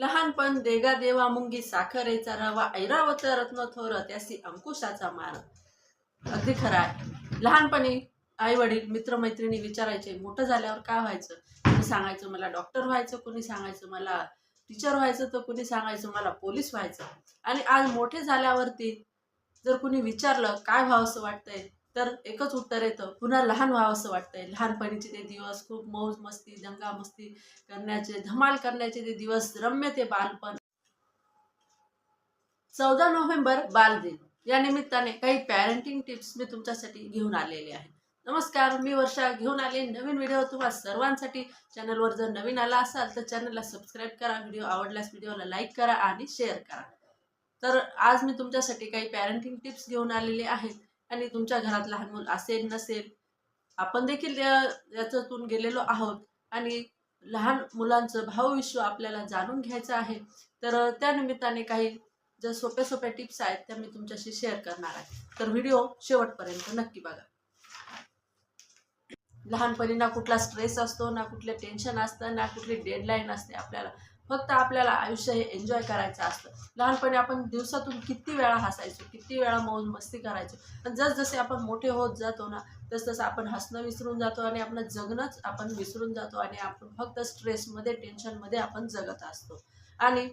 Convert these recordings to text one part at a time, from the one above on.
लहानपण देगा देवा मुंगी साखरेचा रवा ऐरावत रत्न थोर त्यासी अंकुशाचा मार. अगदी खरं आहे. लहानपणी आई वडील मित्रमैत्रिणी विचारायचे मोठं झाल्यावर काय व्हायचं? कोणी सांगायचं मला डॉक्टर व्हायचं कोणी सांगायचं मला टीचर व्हायचं तर कोणी सांगायचं मला पोलीस व्हायचं? आणि आज मोठे झाल्यावरती जर कुणी विचारलं काय व्हावंसं वाटतंय? तर एकच उत्तर येतं. पुन्हा लहान व्हावंसं वाटतंय. लहानपणीचे ते दिवस खूप मौज मस्ती दंगा मस्ती करण्याचे धमाल करण्याचे ते दिवस रम्य ते बालपण. चौदा नोव्हेंबर बालदिन. या निमित्ताने काही पॅरेंटिंग टिप्स मी तुमच्यासाठी घेऊन आलेले आहे. नमस्कार मी वर्षा. घेऊन आले नवीन व्हिडिओ तुम्हा सर्वांसाठी चॅनलवर जर नवीन आला असाल तर चॅनलला सबस्क्राईब करा. व्हिडिओ आवडल्यास व्हिडिओला लाईक करा आणि शेअर करा. तर आज मी तुमच्यासाठी काही पॅरेंटिंग टिप्स घेऊन आलेले आहेत. आणि तुमच्या घरात लहान मूल असेल नसेल आपण देखील या- याच्यातून गेलेलो आहोत. आणि लहान मुलांचं भावविश्व आपल्याला जाणून घ्यायचं आहे. तर त्या निमित्ताने काही ज्या सोप्या सोप्या टिप्स आहेत त्या मी तुमच्याशी शेअर करणार आहे. तर व्हिडिओ शेवटपर्यंत नक्की बघा. लहानपणी ना कुठला स्ट्रेस असतो ना कुठलं टेन्शन असतं ना कुठली डेडलाईन असते आपल्याला. फक्त आपल्याला आयुष्य हे एन्जॉय करायचं असतं. लहानपणी आपण दिवसातून किती वेळा हसायचो किती वेळा मौज मस्ती करायचो. आणि जसजसे आपण मोठे होत जातो ना तसतसं आपण हसणं विसरून जातो आणि आपलं जगणंच आपण विसरून जातो आणि आपण फक्त स्ट्रेसमध्ये टेन्शनमध्ये आपण जगत असतो. आणि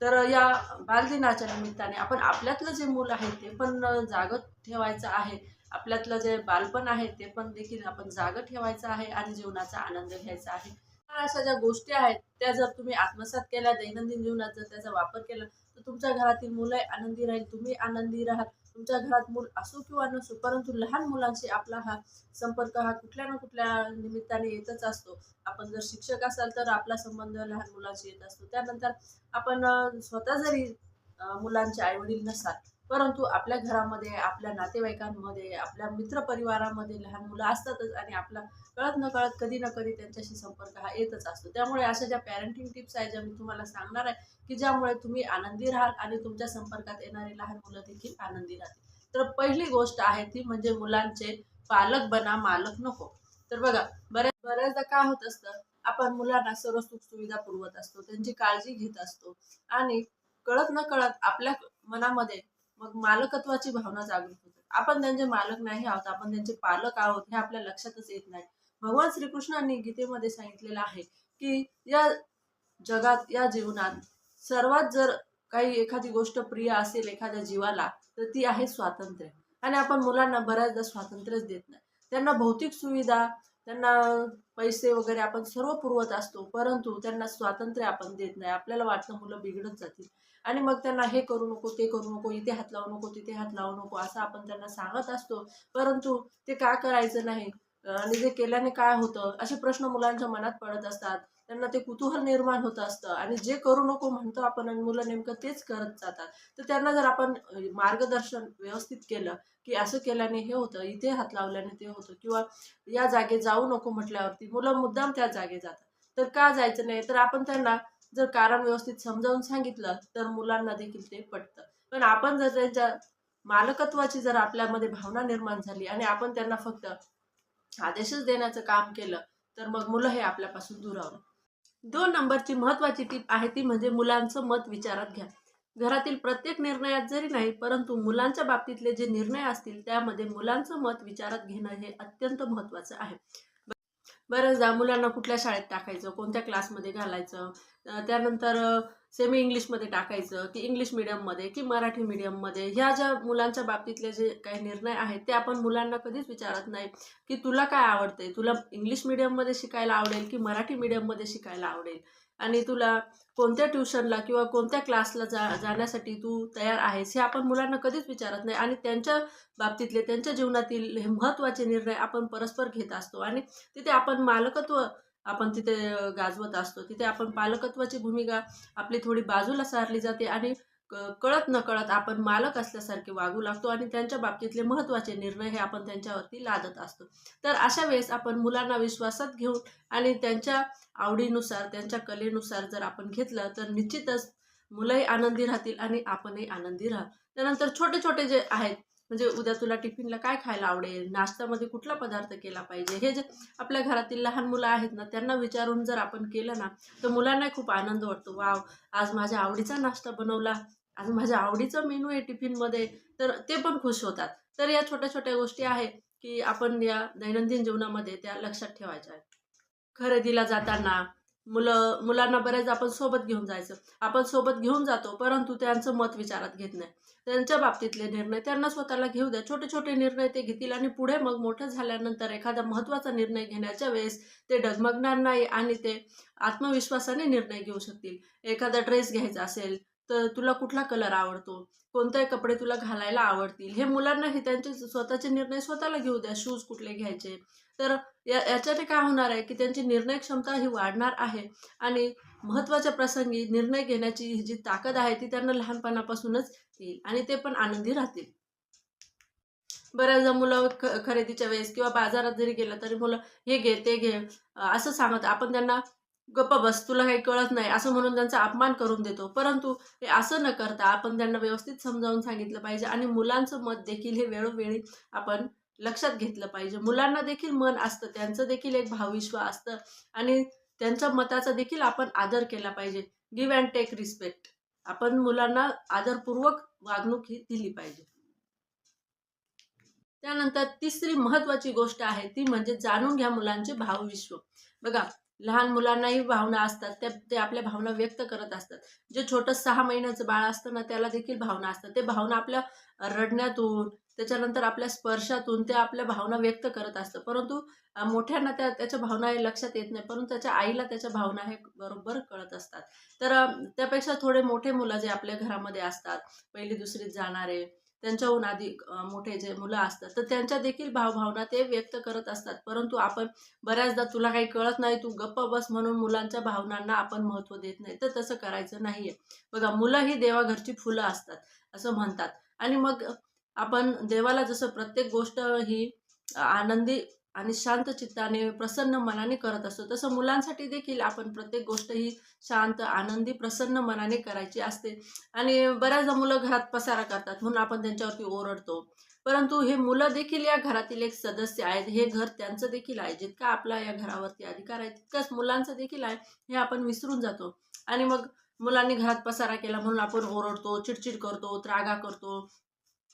तर या बालदिनाच्या निमित्ताने आपण आपल्यातलं जे मूल आहे ते पण जागत ठेवायचं आहे. आपल्यातलं जे बालपण आहे ते पण देखील आपण जागं ठेवायचं आहे आणि जीवनाचा आनंद घ्यायचा आहे. अशा ज्या गोष्टी आहेत त्या जर तुम्ही आत्मसात केल्या दैनंदिन जीवनात जर त्याचा वापर केला तर तुमच्या घरातील मुलंही आनंदी राहील तुम्ही आनंदी राहाल. तुमच्या घरात मूल असो किंवा नसो परंतु लहान मुलांशी आपला हा संपर्क हा कुठल्या ना कुठल्या निमित्ताने येतच असतो. आपण जर शिक्षक असाल तर आपला संबंध लहान मुलांशी येत असतो. त्यानंतर आपण स्वतः जरी मुलांचे आईवडील नसाल परंतु आपल्या घरामध्ये आपल्या नातेवाईकांमध्ये आपल्या मित्रपरिवारामध्ये लहान मुलं असतातच आणि आपला कळत न कळत कधी ना कधी त्यांच्याशी संपर्क हा येतच असतो. त्यामुळे अशा ज्या पॅरेंटिंग टिप्स आहेत ज्या मी तुम्हाला सांगणार आहे की ज्यामुळे तुम्ही आनंदी राहाल आणि तुमच्या संपर्कात येणारी लहान मुलं देखील आनंदी राहतील. तर पहिली गोष्ट आहे ती म्हणजे मुलांचे पालक बना मालक नको. तर बघा बऱ्याच बऱ्याचदा काय होत असतं? आपण मुलांना सर्व सुख सुविधा पुरवत असतो त्यांची काळजी घेत असतो आणि कळत न कळत आपल्या मनामध्ये मग मालकत्वाची भावना जागृत होते आपण त्यांचे मालक नाही आहोत आपण त्यांचे पालक आहोत हे आपल्या लक्षातच येत नाही. भगवान श्रीकृष्णांनी गीतेमध्ये सांगितलेलं आहे की या जगात या जीवनात सर्वात जर काही एखादी गोष्ट प्रिय असेल एखाद्या जीवाला तर ती आहे स्वातंत्र्य. आणि आपण मुलांना बऱ्याचदा स्वातंत्र्यच देत नाही. त्यांना भौतिक सुविधा त्यांना पैसे वगैरे आपण सर्व पुरवत असतो परंतु त्यांना स्वातंत्र्य आपण देत नाही. आपल्याला वाटतं मुलं बिघडत जातील. आणि मग त्यांना हे करू नको ते करू नको इथे हात लावू नको तिथे हात लावू नको असं आपण त्यांना सांगत असतो. परंतु ते का करायचं नाही? आणि जे केल्याने काय होतं? असे प्रश्न मुलांच्या मनात पडत असतात. त्यांना ते कुतूहल निर्माण होत असतं. आणि जे करू नको म्हणतो आपण आणि मुलं नेमकं तेच करत जातात. तर त्यांना जर आपण मार्गदर्शन व्यवस्थित केलं की असं केल्याने हे होतं इथे हात लावल्याने ते होतं किंवा या जागे जाऊ नको म्हटल्यावरती मुलं मुद्दाम त्या जागे जातात. तर का जायचं नाही? तर आपण त्यांना जर कारण व्यवस्थित समजावून सांगितलं तर मुलांना देखील ते पटतं. पण आपण जर त्यांच्या मालकत्वाची जर आपल्यामध्ये भावना निर्माण झाली आणि आपण त्यांना फक्त आदेशच देण्याचं काम केलं तर मग मुलं हे आपल्यापासून दुरावलं दोन नंबरची महत्वाची टीप आहे ती म्हणजे मुलांचं मत विचारात घ्या. घरातील प्रत्येक निर्णयात जरी नाही परंतु मुलांच्या बाबतीतले जे निर्णय असतील त्यामध्ये मुलांचं मत विचारात घेणं हे अत्यंत महत्त्वाचं आहे. बऱ्याचदा मुलांना कुठल्या शाळेत टाकायचं? कोणत्या क्लासमध्ये घालायचं? त्यानंतर सेमी इंग्लिशमध्ये टाकायचं की इंग्लिश मिडियममध्ये की मराठी मिडियममध्ये ह्या ज्या मुलांच्या बाबतीतले जे काही निर्णय आहेत ते आपण मुलांना कधीच विचारत नाही की तुला काय आवडते तुला इंग्लिश मिडियममध्ये शिकायला आवडेल की मराठी मिडियममध्ये शिकायला आवडेल? आणि तुला कोणत्या ट्युशनला किंवा कोणत्या क्लासला जा जाण्यासाठी तू तयार आहेस हे आपण मुलांना कधीच विचारत नाही. आणि त्यांच्या बाबतीतले त्यांच्या जीवनातील हे महत्त्वाचे निर्णय आपण परस्पर घेत असतो. आणि तिथे आपण मालकत्व आपण तिथे गाजवत असतो. तिथे आपण पालकत्वाची भूमिका आपली थोडी बाजूला सारली जाते आणि क- कळत न कळत आपण मालक असल्यासारखे वागू लागतो आणि त्यांच्या बाबतीतले महत्त्वाचे निर्णय हे आपण त्यांच्यावरती लादत असतो. तर अशा वेळेस आपण मुलांना विश्वासात घेऊन आणि त्यांच्या आवडीनुसार त्यांच्या कलेनुसार जर आपण घेतलं तर निश्चितच मुलंही आनंदी राहतील आणि आपणही आनंदी राहा. त्यानंतर छोटे छोटे जे आहेत म्हणजे उद्या तुला टिफिनला काय खायला आवडेल? नाश्त्यामध्ये कुठला पदार्थ केला पाहिजे? हे जे आपल्या घरातील लहान मुलं आहेत ना त्यांना विचारून जर आपण केलं ना तर मुलांना खूप आनंद वाटतो. वाव आज माझ्या आवडीचा नाश्ता बनवला. आज माझ्या आवडीचं मेनू आहे टिफिनमध्ये. तर ते पण खुश होतात. तर या छोट्या छोट्या गोष्टी आहेत की आपण या दैनंदिन जीवनामध्ये त्या लक्षात ठेवायच्या. आहेत खरेदीला जाताना मुलं मुलांना बऱ्याच आपण सोबत घेऊन जायचं. आपण सोबत घेऊन जातो परंतु त्यांचं मत विचारात घेत नाही. त्यांच्या बाबतीतले निर्णय त्यांना स्वतःला घेऊ द्या. छोटे छोटे निर्णय ते घेतील आणि पुढे मग मोठं झाल्यानंतर एखादा महत्त्वाचा निर्णय घेण्याच्या वेळेस ते डगमगणार नाही आणि ते आत्मविश्वासाने निर्णय घेऊ शकतील. एखादा ड्रेस घ्यायचा असेल तर तुला कुठला कलर आवडतो? कोणते कपडे तुला घालायला आवडतील? हे मुलांना हे त्यांचे स्वतःचे निर्णय स्वतःला घेऊ द्या शूज कुठले घ्यायचे. तर या याच्याने काय होणार आहे की त्यांची निर्णय क्षमता ही वाढणार आहे आणि महत्त्वाच्या प्रसंगी निर्णय घेण्याची ही जी ताकद आहे ती त्यांना लहानपणापासूनच येईल आणि ते पण आनंदी राहतील. बऱ्याचदा मुलं ख खरेदीच्या वेळेस किंवा बाजारात जरी गेलं तरी मुलं हे घे ते घे. असं सांगत आपण त्यांना गप्प बस तुला काही कळत नाही असं म्हणून त्यांचा अपमान करून देतो. परंतु हे असं न करता आपण त्यांना व्यवस्थित समजावून सांगितलं पाहिजे आणि मुलांचं मत देखील हे वेळोवेळी आपण लक्षात घेतलं पाहिजे. मुलांना देखील मन असतं त्यांचं देखील एक भावविश्व असतं आणि त्यांच्या मताचा देखील आपण आदर केला पाहिजे. गिव्ह अँड टेक रिस्पेक्ट आपण मुलांना आदरपूर्वक वागणूक ही दिली पाहिजे. त्यानंतर तिसरी महत्वाची गोष्ट आहे ती म्हणजे जाणून घ्या मुलांचे भावविश्व. बघा लहान मुलांनाही भावना असतात त्या ते आपल्या भावना व्यक्त करत असतात. जे छोटं सहा महिन्याचं बाळ असतं ना त्याला देखील भावना असतात. ते भावना आपल्या रडण्यातून त्याच्यानंतर आपल्या स्पर्शातून ते आपल्या भावना व्यक्त करत असतं. परंतु मोठ्यांना त्या त्याच्या भावना हे लक्षात येत नाही. परंतु त्याच्या आईला त्याच्या भावना हे बरोबर कळत असतात. तर त्यापेक्षा थोडे मोठे मुलं जे आपल्या घरामध्ये असतात पहिली दुसरीत जाणारे त्यांच्याहून अधिक मोठे जे मुलं असतात तर त्यांच्या देखील भावभावना ते व्यक्त करत असतात. परंतु आपण बऱ्याचदा तुला काही कळत नाही तू गप्प बस म्हणून मुलांच्या भावनांना आपण महत्त्व देत नाही. तर तसं करायचं नाहीये. बघा मुलं ही देवाघरची फुलं असतात असं म्हणतात. आणि मग आपण देवाला जसं प्रत्येक गोष्ट ही आनंदी आणि शांत चित्ताने प्रसन्न मनाने करत असतो. तसं मुलांसाठी देखील आपण प्रत्येक गोष्ट ही शांत आनंदी प्रसन्न मनाने करायची असते. आणि बऱ्याचदा मुलं घरात पसारा करतात म्हणून आपण त्यांच्यावरती ओरडतो. परंतु हे मुलं देखील या घरातील एक सदस्य आहेत. हे घर त्यांचं देखील आहे. जितका आपला या घरावरती अधिकार आहे तितकाच मुलांचं देखील आहे हे आपण विसरून जातो. आणि मग मुलांनी घरात पसारा केला म्हणून आपण ओरडतो चिडचिड करतो त्रागा करतो.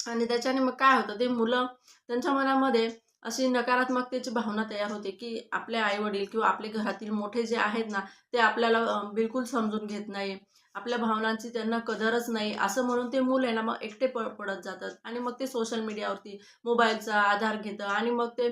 आणि त्याच्याने मग काय होतं ते मुलं त्यांच्या मनामध्ये अशी नकारात्मकतेची भावना तयार होते की आपले आईवडील किंवा आपले घरातील मोठे जे आहेत ना ते आपल्याला बिलकुल समजून घेत नाही. आपल्या भावनांची त्यांना कदरच नाही. असं म्हणून ते मूल आहे ना मग एकटे प पडत जातात. आणि मग ते सोशल मीडियावरती मोबाईलचा आधार घेतं आणि मग ते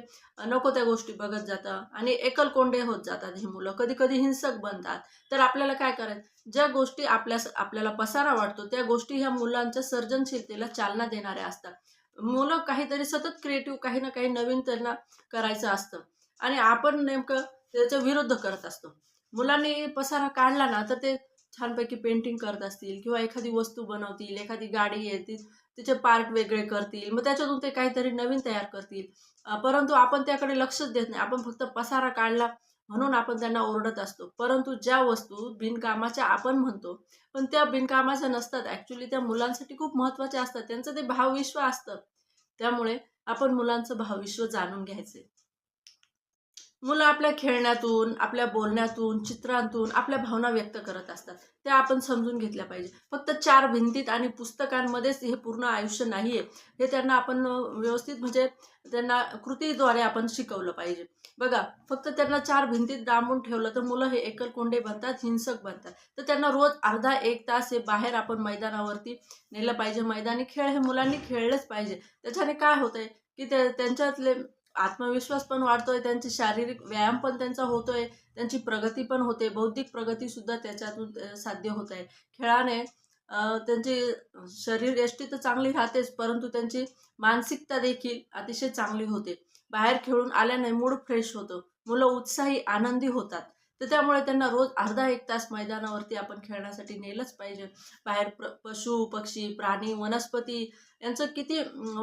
नको त्या गोष्टी बघत जातं. आणि एकलकोंडे होत जातात ही मुलं. कधी कधी हिंसक बनतात. तर आपल्याला काय करायचं? ज्या गोष्टी आपल्या आपल्याला पसारा वाटतो त्या गोष्टी ह्या मुलांच्या सर्जनशीलतेला चालना देणाऱ्या असतात. मुलं काहीतरी सतत क्रिएटिव्ह काही ना काही नवीन त्यांना करायचं असतं. आणि आपण नेमकं त्याच्या विरुद्ध करत असतो. मुलांनी पसारा काढला ना तर ते छानपैकी पेंटिंग करत असतील किंवा एखादी वस्तू बनवतील एखादी गाडी येतील तिचे पार्ट वेगळे करतील मग त्याच्यातून ते काहीतरी नवीन तयार करतील. परंतु आपण त्याकडे लक्षच देत नाही. आपण फक्त पसारा काढला म्हणून आपण त्यांना ओरडत असतो. परंतु ज्या वस्तू बिनकामाच्या आपण म्हणतो पण त्या बिनकामाच्या नसतात. ॲक्च्युली त्या मुलांसाठी खूप महत्त्वाच्या असतात. त्यांचं ते भावविश्व असतं. त्यामुळे आपण मुलांचं भावविश्व जाणून घ्यायचे. मुलं आपल्या खेळण्यातून आपल्या बोलण्यातून चित्रांतून आपल्या भावना व्यक्त करत असतात. त्या आपण समजून घेतल्या पाहिजे. फक्त चार भिंतीत आणि पुस्तकांमध्येच हे पूर्ण आयुष्य नाही आहे हे त्यांना आपण व्यवस्थित म्हणजे त्यांना कृतीद्वारे आपण शिकवलं पाहिजे. बघा फक्त त्यांना चार भिंतीत डांबून ठेवलं तर मुलं हे एकलकोंडे बनतात हिंसक बनतात. तर त्यांना रोज अर्धा एक तास हे बाहेर आपण मैदानावरती नेलं पाहिजे. मैदानी खेळ हे मुलांनी खेळलेच पाहिजे. त्याच्याने काय होतंय की ते त्यांच्यातले आत्मविश्वास पण वाढतोय त्यांचे शारीरिक व्यायाम पण त्यांचा होतोय त्यांची प्रगती पण होते बौद्धिक प्रगती सुद्धा त्याच्यातून साध्य होत आहे खेळाने त्यांची शरीर यष्टी तर चांगली राहतेच परंतु त्यांची मानसिकता देखील अतिशय चांगली होते. बाहेर खेळून आल्याने मूड फ्रेश होतो मुलं उत्साही आनंदी होतात. तर त्यामुळे त्यांना रोज अर्धा एक तास मैदानावरती आपण खेळण्यासाठी नेलंच पाहिजे. बाहेर प्र पशु पक्षी प्राणी वनस्पती यांचं किती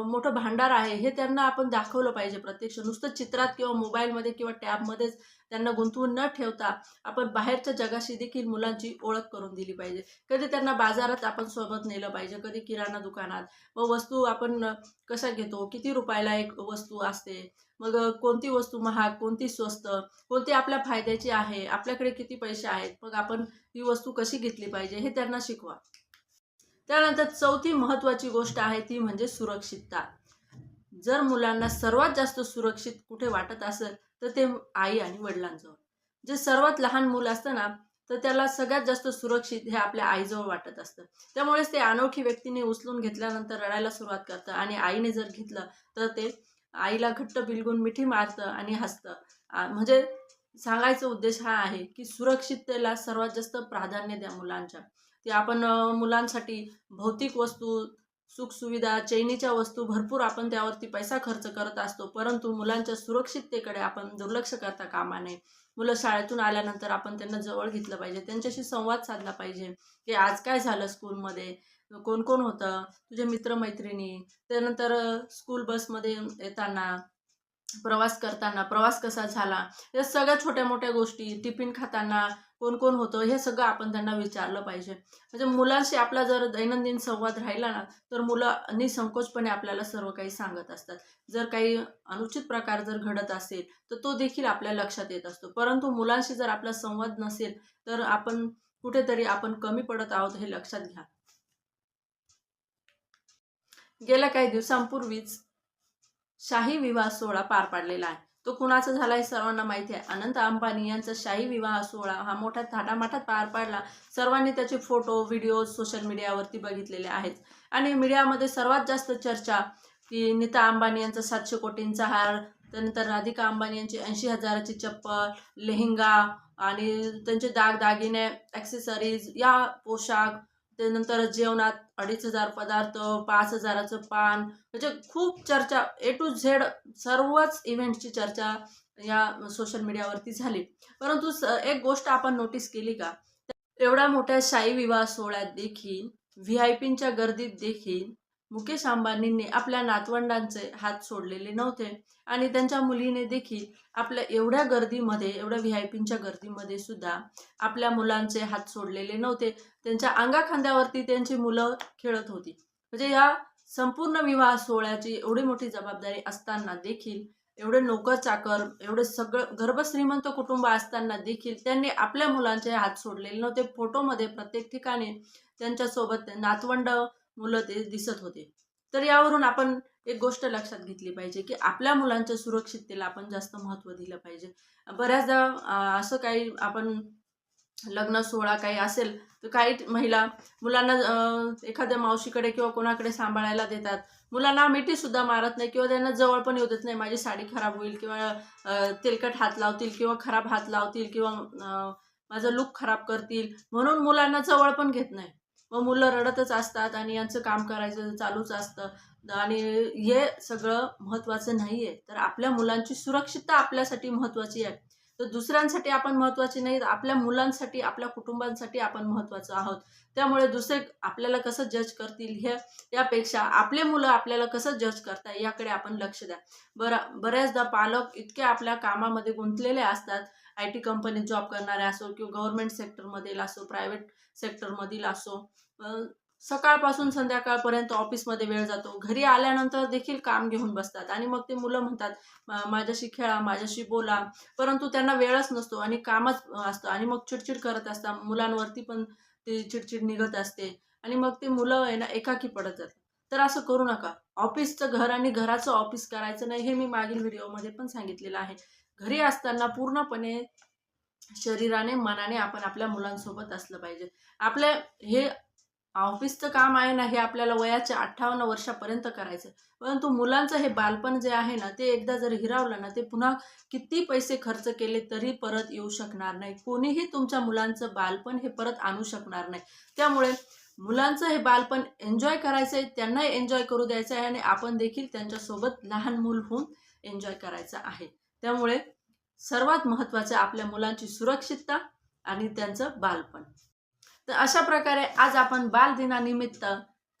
मोठं भांडार आहे हे त्यांना आपण दाखवलं पाहिजे. प्रत्यक्ष नुसतं चित्रात किंवा मोबाईलमध्ये किंवा टॅबमध्येच त्यांना गुंतवून न ठेवता आपण बाहेरच्या जगाशी देखील मुलांची ओळख करून दिली पाहिजे. कधी त्यांना बाजारात आपण सोबत नेलं पाहिजे कधी किराणा दुकानात. व वस्तू आपण कशा घेतो? किती रुपयाला एक वस्तू असते? मग कोणती वस्तू महाग कोणती स्वस्त कोणती आपल्या फायद्याची आहे आपल्याकडे किती पैसे आहेत? मग आपण ही वस्तू कशी घेतली पाहिजे हे त्यांना शिकवा. त्यानंतर चौथी महत्त्वाची गोष्ट आहे ती म्हणजे सुरक्षितता. जर मुलांना सर्वात जास्त सुरक्षित कुठे वाटत असेल तर ते आई आणि वडिलांजवळ. जे सर्वात लहान मूल असतं ना तर त्याला सगळ्यात जास्त सुरक्षित हे आपल्या आईजवळ वाटत असतं. त्यामुळेच ते अनोळखी व्यक्तीने उचलून घेतल्यानंतर रडायला सुरुवात करतं आणि आईने जर घेतलं तर ते आईला घट्ट बिलगून मिठी मारतं आणि हसतं. म्हणजे सांगायचा उद्देश हा आहे की सुरक्षिततेला सर्वात जास्त प्राधान्य द्या मुलांच्या. ते आपण मुलांसाठी भौतिक वस्तू सुखसुविधा चैनीच्या वस्तू भरपूर आपण त्यावरती पैसा खर्च करत असतो परंतु मुलांच्या सुरक्षिततेकडे आपण दुर्लक्ष करता कामा नये. मुलं शाळेतून आल्यानंतर आपण त्यांना जवळ घेतलं पाहिजे त्यांच्याशी संवाद साधला पाहिजे की आज काय झालं स्कूलमध्ये कोण कोण होतं तुझे मित्रमैत्रिणी त्यानंतर स्कूल बसमध्ये येताना प्रवास करताना प्रवास कसा झाला या सगळ्या छोट्या मोठ्या गोष्टी टिफिन खाताना कोण कोण होतं हे सगळं आपण त्यांना विचारलं पाहिजे. म्हणजे मुलांशी आपला जर दैनंदिन संवाद राहिला ना तर मुलं निसंकोचपणे आपल्याला सर्व काही सांगत असतात. जर काही अनुचित प्रकार जर घडत असेल तर तो देखील आपल्या लक्षात येत असतो. परंतु मुलांशी जर आपला संवाद नसेल तर आपण कुठेतरी आपण कमी पडत आहोत हे लक्षात घ्या. गेल्या काही दिवसांपूर्वीच शाही विवाह सोहळा पार पाडलेला आहे. तो कुणाचा झाला हे सर्वांना माहिती आहे अनंत अंबानी यांचा शाही विवाह सोहळा हा मोठ्या थाटामाटात पार पाडला. सर्वांनी त्याचे फोटो व्हिडिओ सोशल मीडियावरती बघितलेले आहेत. आणि मीडियामध्ये सर्वात जास्त चर्चा की नीता अंबानी यांचा सातशे कोटींचा हार त्यानंतर राधिका अंबानी यांची ऐंशी हजाराची चप्पल लेहंगा आणि त्यांचे दागदागिने ॲक्सेसरीज या पोशाख त्यानंतर जेवणात अडीच हजार पदार्थ पाच हजाराचं पान म्हणजे खूप चर्चा ए टू झेड सर्वच इव्हेंटची चर्चा या सोशल मीडियावरती झाली. परंतु एक गोष्ट आपण नोटीस केली का? एवढ्या मोठ्या शाही विवाह सोहळ्यात देखील व्ही आय पींच्या गर्दीत देखील मुकेश अंबानींनी आपल्या नातवंडांचे हात सोडलेले नव्हते आणि त्यांच्या मुलीने देखील आपल्या एवढ्या गर्दीमध्ये एवढ्या व्ही आय पींच्या गर्दीमध्ये सुद्धा आपल्या मुलांचे हात सोडलेले नव्हते. त्यांच्या अंगाखांद्यावरती त्यांची मुलं खेळत होती. म्हणजे या संपूर्ण विवाह सोहळ्याची एवढी मोठी जबाबदारी असताना देखील एवढे नोकर चाकर एवढे सगळं गर्भश्रीमंत कुटुंब असताना देखील त्यांनी आपल्या मुलांचे हात सोडलेले नव्हते. फोटोमध्ये प्रत्येक ठिकाणी त्यांच्यासोबत नातवंड मुलं ते दिसत होते. तर यावरून आपण एक गोष्ट लक्षात घेतली पाहिजे की आपल्या मुलांच्या सुरक्षिततेला आपण जास्त महत्त्व दिलं पाहिजे. बऱ्याचदा असं काही आपण लग्न सोहळा काही असेल तर काही महिला मुलांना एखाद्या मावशीकडे किंवा कोणाकडे सांभाळायला देतात. मुलांना मिठीसुद्धा मारत नाही किंवा त्यांना जवळ पण येऊ देत नाही. माझी साडी खराब होईल किंवा तेलकट हात लावतील किंवा खराब हात लावतील किंवा माझा माझं लुक खराब करतील. म्हणून मुलांना जवळ पण घेत नाही. मग मुलं रडतच असतात आणि यांचं काम करायचं चालूच असतं. आणि हे सगळं महत्त्वाचं नाही आहे तर आपल्या मुलांची सुरक्षितता आपल्यासाठी महत्त्वाची आहे. तर दुसऱ्यांसाठी आपण महत्त्वाचे नाही तर आपल्या मुलांसाठी आपल्या कुटुंबांसाठी आपण महत्त्वाचं आहोत. त्यामुळे दुसरे आपल्याला कसं जज करतील हे यापेक्षा आपले मुलं आपल्याला कसं जज करताय याकडे आपण लक्ष द्या. बरा बऱ्याचदा पालक इतके आपल्या कामामध्ये गुंतलेले असतात आय टी कंपनीत जॉब करणारे असो किंवा गव्हर्नमेंट सेक्टरमधील असो प्रायव्हेट सेक्टरमधील असो सकाळपासून संध्याकाळपर्यंत ऑफिसमध्ये वेळ जातो. घरी आल्यानंतर देखील काम घेऊन बसतात आणि मग ते मुलं म्हणतात माझ्याशी खेळा माझ्याशी बोला. परंतु त्यांना वेळच नसतो आणि कामच असतं आणि मग चिडचिड करत असतात. मुलांवरती पण ते चिडचिड निघत असते आणि मग ते मुलं आहे ना एकाकी पडत जातात. तर असं करू नका. ऑफिसचं घर आणि घराचं ऑफिस करायचं नाही हे मी मागील व्हिडिओमध्ये पण सांगितलेलं आहे. घरी असताना पूर्णपणे शरीराने मनाने आपण आपल्या मुलांसोबत असलं पाहिजे. आपल्या हे ऑफिसचं काम आहे ना हे आपल्याला वयाच्या अठ्ठावन्न वर्षापर्यंत करायचं. आहे. परंतु मुलांचं हे बालपण जे आहे ना ते एकदा जर हिरावलं ना ते पुन्हा किती पैसे खर्च केले तरी परत येऊ शकणार नाही. कोणीही तुमच्या मुलांचं बालपण हे परत आणू शकणार नाही. त्यामुळे मुलांचं हे बालपण एन्जॉय करायचं आहे त्यांनाही एन्जॉय करू द्यायचं आहे आणि आपण देखील त्यांच्यासोबत लहान मूल होऊन एन्जॉय करायचं आहे. त्यामुळे सर्वात महत्त्वाचं आपल्या मुलांची सुरक्षितता आणि त्यांचं बालपण. तर अशा प्रकारे आज आपण बालदिनानिमित्त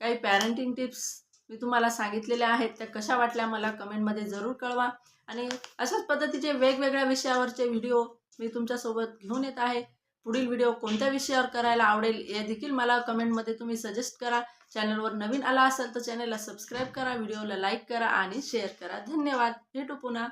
काही पॅरेंटिंग टिप्स मी तुम्हाला सांगितलेल्या आहेत त्या कशा वाटल्या मला कमेंटमध्ये जरूर कळवा. आणि अशाच पद्धतीचे वेगवेगळ्या विषयावरचे व्हिडिओ मी तुमच्यासोबत घेऊन येत आहे. पुढील व्हिडिओ कोणत्या विषयावर करायला आवडेल हे देखील मला कमेंटमध्ये तुम्ही सजेस्ट करा. चॅनलवर नवीन आला असेल तर चॅनलला सबस्क्राईब करा व्हिडिओला लाईक करा आणि शेअर करा. धन्यवाद. भेटू पुन्हा.